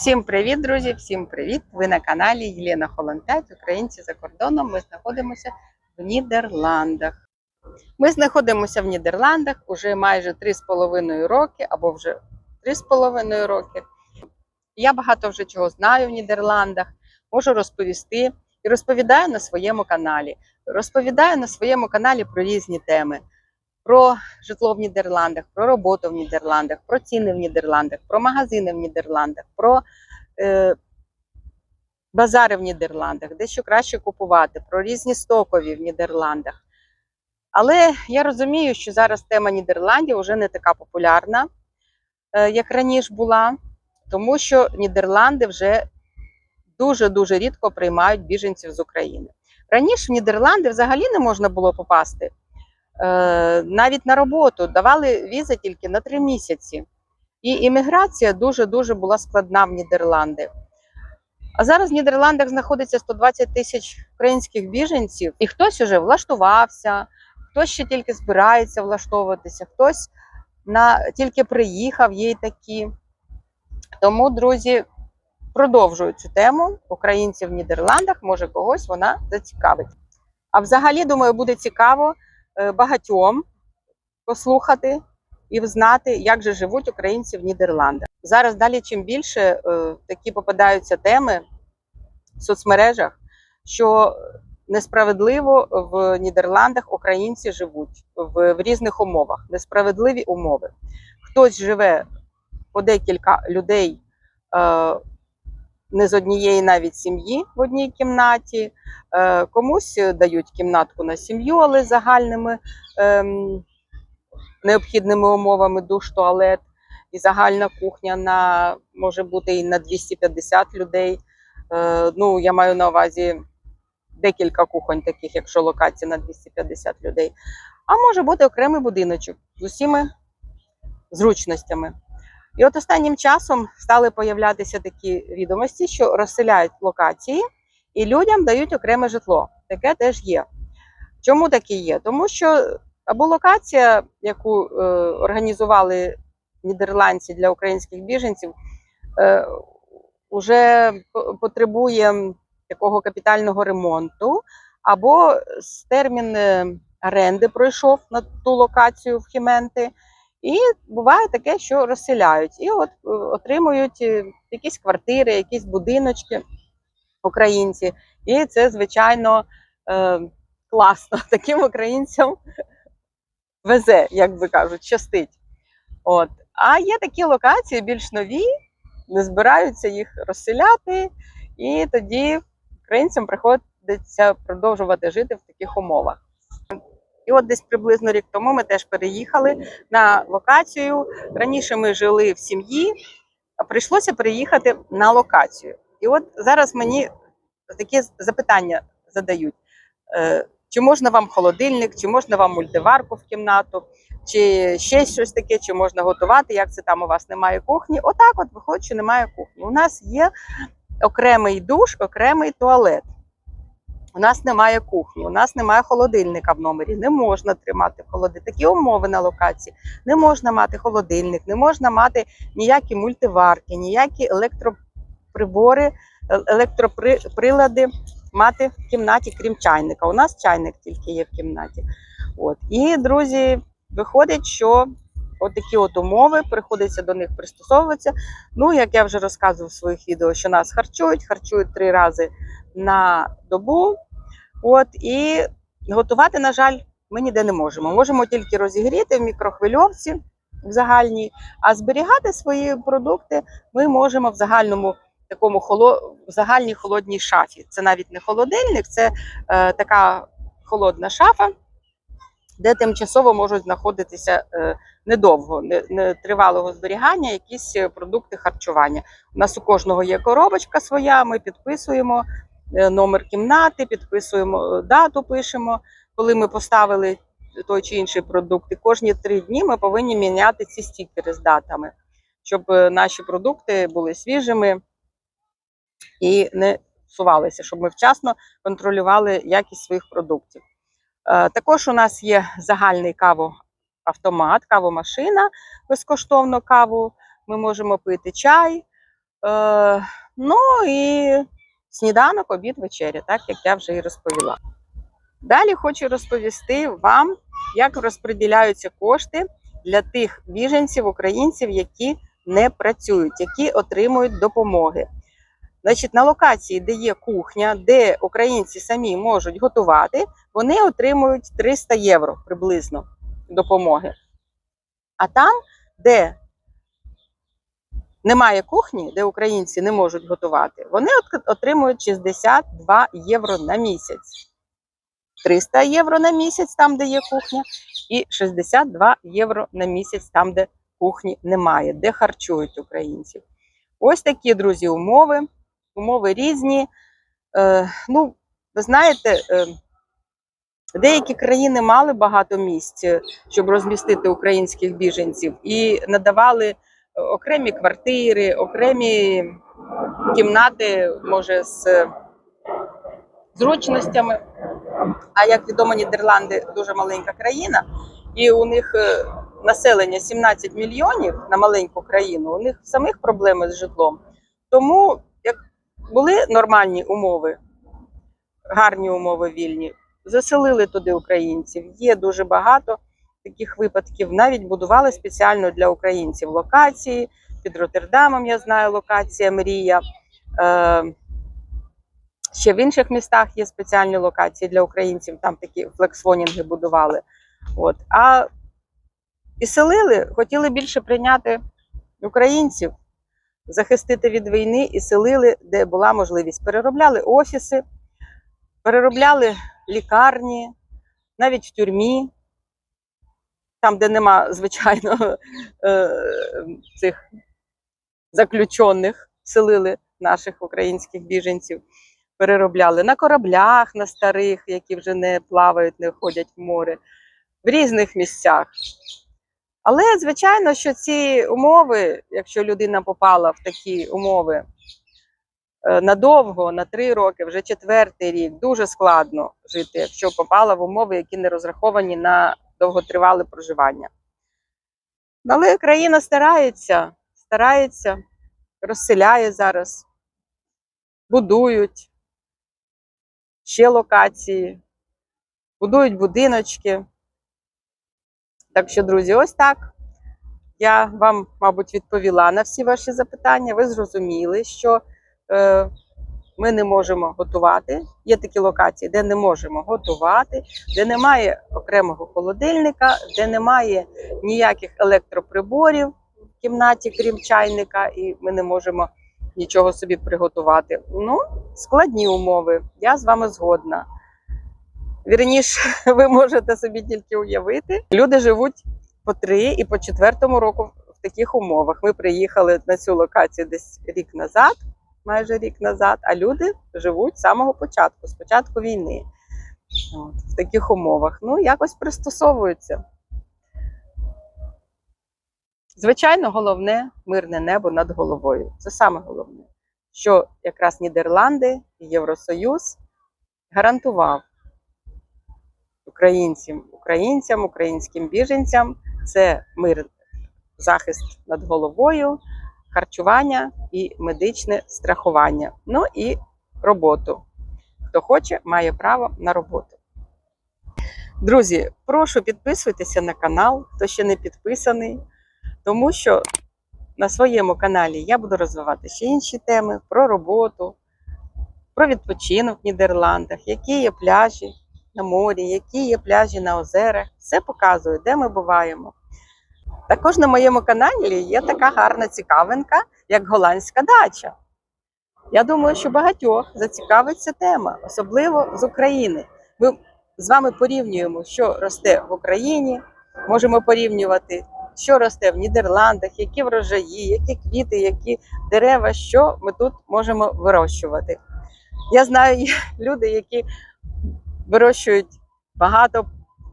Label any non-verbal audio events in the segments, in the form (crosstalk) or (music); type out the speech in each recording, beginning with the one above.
Всім привіт, друзі! Всім привіт! Ви на каналі Єлена Холон 5, Українці за кордоном. Ми знаходимося в Нідерландах. Ми знаходимося в Нідерландах уже майже 3,5 роки або вже 3,5 роки. Я багато вже чого знаю в Нідерландах, можу розповісти і розповідаю на своєму каналі. Розповідаю на своєму каналі про різні теми. Про житло в Нідерландах, про роботу в Нідерландах, про ціни в Нідерландах, про магазини в Нідерландах, про е, базари в Нідерландах, де що краще купувати, про різні стокові в Нідерландах. Але я розумію, що зараз тема Нідерландів вже не така популярна, е, як раніше була, тому що Нідерланди вже дуже-дуже рідко приймають біженців з України. Раніше в Нідерланди взагалі не можна було попасти. Е, навіть на роботу давали візи тільки на три місяці. І імміграція дуже-дуже була складна в Нідерланди. А зараз в Нідерландах знаходиться 120 тисяч українських біженців, і хтось уже влаштувався, хтось ще тільки збирається влаштовуватися, хтось на, тільки приїхав, є й такі. Тому, друзі, продовжую цю тему українців в Нідерландах, може когось вона зацікавить. А взагалі, думаю, буде цікаво багатьом послухати і знати, як же живуть українці в Нідерландах. Зараз далі, чим більше е, такі попадаються теми в соцмережах, що несправедливо в Нідерландах українці живуть в, в різних умовах, несправедливі умови. Хтось живе по декілька людей. Не з однієї навіть сім'ї в одній кімнаті, Е, комусь дають кімнатку на сім'ю, але загальними ем, необхідними умовами душ, туалет і загальна кухня на може бути і на 250 людей. Е, ну, я маю на увазі декілька кухонь, таких, якщо локація на 250 людей. А може бути окремий будиночок з усіма зручностями. І от останнім часом стали появлятися такі відомості, що розселяють локації і людям дають окреме житло. Таке теж є. Чому таке є? Тому що або локація, яку е, організували нідерландці для українських біженців, е, вже потребує такого капітального ремонту, або термін е, оренди пройшов на ту локацію в Хіменти. І буває таке, що розселяють і от е, отримують е, якісь квартири, якісь будиночки українці. І це, звичайно, е, класно. (laughs) Таким українцям везе, як би кажуть, щастить. От. А є такі локації більш нові, не збираються їх розселяти, і тоді українцям приходиться продовжувати жити в таких умовах. І от десь приблизно рік тому ми теж переїхали на локацію. Раніше ми жили в сім'ї, а прийшлося переїхати на локацію. І от зараз мені такі запитання задають: Е, чи можна вам холодильник, чи можна вам мультиварку в кімнату, чи ще щось таке, чи можна готувати, як це там у вас немає кухні? Отак, от виходить, що немає кухні. У нас є окремий душ, окремий туалет. У нас немає кухні, у нас немає холодильника в номері, не можна тримати в холоди. Такі умови на локації. Не можна мати холодильник, не можна мати ніякі мультиварки, ніякі електроприбори, е- електроприлади мати в кімнаті, крім чайника. У нас чайник тільки є в кімнаті. От. І, друзі, виходить, що от такі от умови, приходиться до них пристосовуватися. Ну, як я вже розказував в своїх відео, що нас харчують, харчують три рази на добу. От, і готувати, на жаль, ми ніде не можемо. Можемо тільки розігріти в мікрохвильовці в загальній, а зберігати свої продукти ми можемо в загальному такому холо... загальній холодній шафі. Це навіть не холодильник, це е, така холодна шафа, де тимчасово можуть знаходитися е, недовго, не, не тривалого зберігання, якісь е, продукти харчування. У нас у кожного є коробочка своя, ми підписуємо е, номер кімнати, підписуємо е, дату, пишемо, коли ми поставили той чи інший продукт. І кожні три дні ми повинні міняти ці стікери з датами, щоб наші продукти були свіжими і не псувалися, щоб ми вчасно контролювали якість своїх продуктів. Також у нас є загальний кавоавтомат, кавомашина, безкоштовно каву. Ми можемо пити чай, Е, ну і сніданок, обід, вечеря, так як я вже і розповіла. Далі хочу розповісти вам, як розподіляються кошти для тих біженців, українців, які не працюють, які отримують допомоги. Значить, на локації, де є кухня, де українці самі можуть готувати, вони отримують 300 євро приблизно допомоги. А там, де немає кухні, де українці не можуть готувати, вони отримують 62 євро на місяць. 300 євро на місяць, там, де є кухня, і 62 євро на місяць, там, де кухні немає, де харчують українців. Ось такі, друзі, умови. Умови різні. Е, ну, ви знаєте, е, деякі країни мали багато місць, е, щоб розмістити українських біженців, і надавали е, окремі квартири, окремі кімнати, може, з е, зручностями. А як відомо, Нідерланди дуже маленька країна, і у них населення 17 мільйонів на маленьку країну, у них самих проблеми з житлом. Тому, як були нормальні умови, гарні умови вільні, заселили туди українців. Є дуже багато таких випадків. Навіть будували спеціально для українців локації. Під Роттердамом я знаю локація Мрія. Е, Ще в інших містах є спеціальні локації для українців, там такі флексфонінги будували. От. А і селили, хотіли більше прийняти українців, захистити від війни і селили, де була можливість. Переробляли офіси, переробляли лікарні, навіть в тюрмі, там, де нема, звичайно, (laughs) е, цих заключених, селили наших українських біженців переробляли на кораблях, на старих, які вже не плавають, не ходять в море, в різних місцях. Але, звичайно, що ці умови, якщо людина попала в такі умови надовго, на три роки, вже четвертий рік, дуже складно жити, якщо попала в умови, які не розраховані на довготривале проживання. Але країна старається, старається, розселяє зараз, будують ще локації, будують будиночки. Так що, друзі, ось так. Я вам, мабуть, відповіла на всі ваші запитання. Ви зрозуміли, що е, ми не можемо готувати. Є такі локації, де не можемо готувати, де немає окремого холодильника, де немає ніяких електроприборів в кімнаті, крім чайника, і ми не можемо нічого собі приготувати. Ну, складні умови. Я з вами згодна. Вірніше, (laughs) ви можете собі тільки уявити. Люди живуть по три і по четвертому року в таких умовах. Ми приїхали на цю локацію десь рік назад, майже рік назад, а люди живуть з самого початку, з початку війни. От, в таких умовах. Ну, якось пристосовуються. Звичайно, головне мирне небо над головою. Це саме головне, що якраз Нідерланди і Євросоюз гарантував українцям, українцям, українським біженцям це мир, захист над головою, харчування і медичне страхування. Ну і роботу. Хто хоче, має право на роботу. Друзі, прошу підписуйтеся на канал, хто ще не підписаний, тому що на своєму каналі я буду розвивати ще інші теми про роботу, про відпочинок в Нідерландах, які є пляжі на морі, які є пляжі на озерах. Все показую, де ми буваємо. Також на моєму каналі є така гарна цікавинка, як голландська дача. Я думаю, що багатьох зацікавить ця тема, особливо з України. Ми з вами порівнюємо, що росте в Україні, можемо порівнювати, що росте в Нідерландах, які врожаї, які квіти, які дерева, що ми тут можемо вирощувати. Я знаю люди, які вирощують багато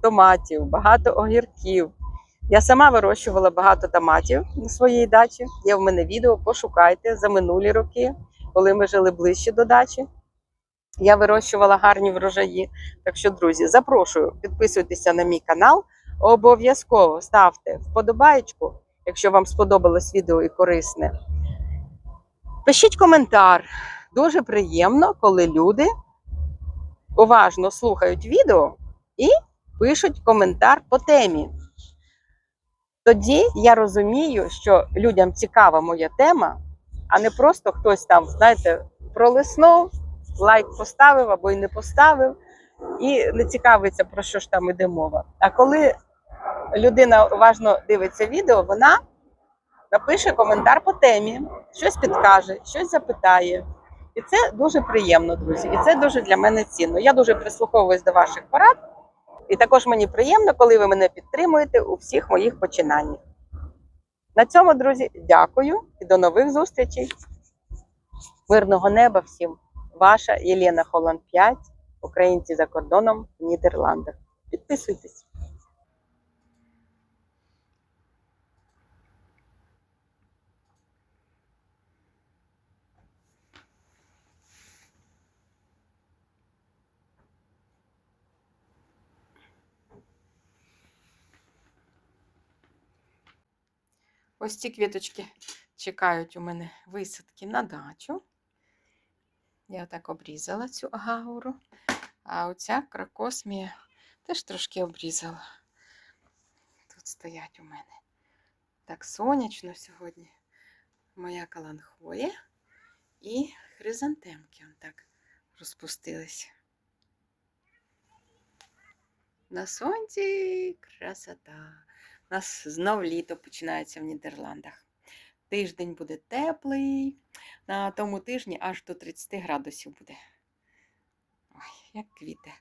томатів, багато огірків. Я сама вирощувала багато томатів на своїй дачі. Є в мене відео, пошукайте за минулі роки, коли ми жили ближче до дачі. Я вирощувала гарні врожаї. Так що, друзі, запрошую, підписуйтеся на мій канал. Обов'язково ставте вподобайку, якщо вам сподобалось відео і корисне. Пишіть коментар. Дуже приємно, коли люди уважно слухають відео і пишуть коментар по темі. Тоді я розумію, що людям цікава моя тема, а не просто хтось там, знаєте, пролиснув, лайк поставив або й не поставив, і не цікавиться, про що ж там іде мова. А коли людина уважно дивиться відео, вона напише коментар по темі, щось підкаже, щось запитає. І це дуже приємно, друзі. І це дуже для мене цінно. Я дуже прислуховуюсь до ваших порад. І також мені приємно, коли ви мене підтримуєте у всіх моїх починаннях. На цьому, друзі, дякую і до нових зустрічей. Мирного неба всім! Ваша Єлена Холланд 5, українці за кордоном в Нідерландах. Підписуйтесь. Ось ці квіточки чекають у мене висадки на дачу. Я так обрізала цю агауру. А оця кракосмія теж трошки обрізала. Тут стоять у мене. Так сонячно сьогодні. Моя каланхоя і хризантемки он так розпустились. На сонці красота. У нас знов літо починається в Нідерландах. Тиждень буде теплий. На тому тижні аж до 30 градусів буде. Ой, як квіти.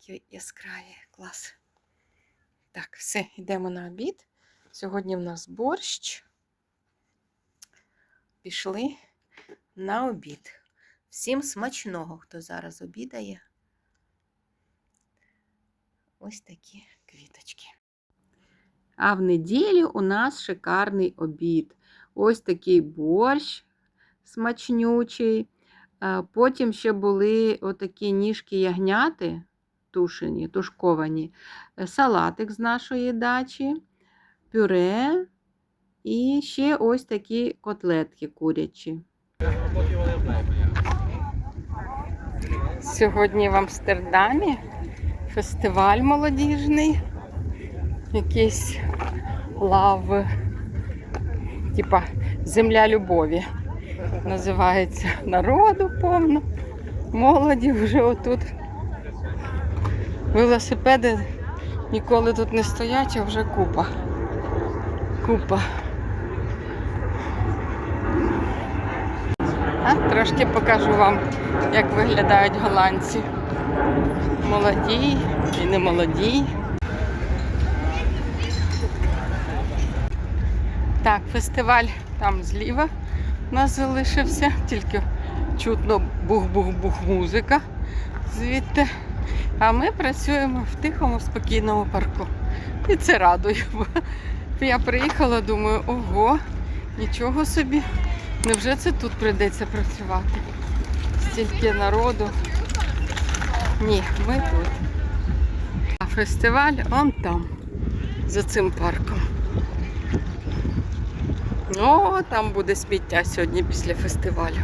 Які яскраві, клас. Так, все, йдемо на обід. Сьогодні в нас борщ. Пішли на обід. Всім смачного, хто зараз обідає. Ось такі квіточки. А в неділю у нас шикарний обід. Ось такий борщ смачнючий. Потім ще були отакі ніжки ягняти, тушені, тушковані, е, салатик з нашої дачі, пюре і ще ось такі котлетки курячі. Сьогодні в Амстердамі фестиваль молодіжний якийсь лав, типа Земля любові. Називається народу повно. Молоді вже отут. Велосипеди ніколи тут не стоять, а вже купа. Купа. А трошки покажу вам, як виглядають голландці. Молоді і не молоді. Так, фестиваль там зліва у нас залишився, тільки чутно бух-бух-бух музика звідти. А ми працюємо в тихому, спокійному парку. І це радує. Я приїхала, думаю, ого, нічого собі. Невже це тут прийдеться працювати? Стільки народу. Ні, ми тут. А фестиваль он там, за цим парком. О, там буде сміття сьогодні після фестивалю.